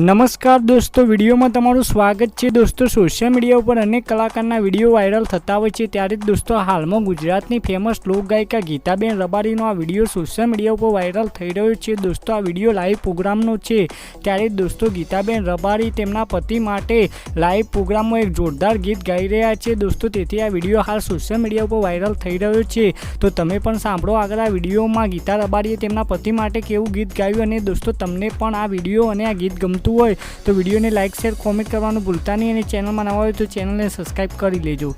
નમસ્કાર દોસ્તો, વિડીયોમાં તમારું સ્વાગત છે. દોસ્તો સોશિયલ મીડિયા ઉપર અનેક કલાકારના વીડિયો વાયરલ થતા હોય છે. ત્યારે જ દોસ્તો, હાલમાં ગુજરાતની ફેમસ લોક ગાયિકા ગીતાબેન રબારીનો આ વીડિયો સોશિયલ મીડિયા ઉપર વાયરલ થઈ રહ્યો છે. દોસ્તો, આ વીડિયો લાઈવ પ્રોગ્રામનો છે. ત્યારે જ દોસ્તો, ગીતાબેન રબારી તેમના પતિ માટે લાઈવ પ્રોગ્રામમાં એક જોરદાર ગીત ગાઈ રહ્યા છે. દોસ્તો, તેથી આ વીડિયો હાલ સોશિયલ મીડિયા ઉપર વાયરલ થઈ રહ્યો છે. તો તમે પણ સાંભળો આગળ આ વિડીયોમાં ગીતા રબારીએ તેમના પતિ માટે કેવું ગીત ગાયું અને દોસ્તો, તમને પણ આ વીડિયો અને આ ગીત ગમતું હોય તો વિડીયોને લાઇક શેર કોમેન્ટ કરવાનું ભૂલતા નહીં અને ચેનલમાં નવા હોય તો ચેનલને સબસ્ક્રાઈબ કરી લેજો.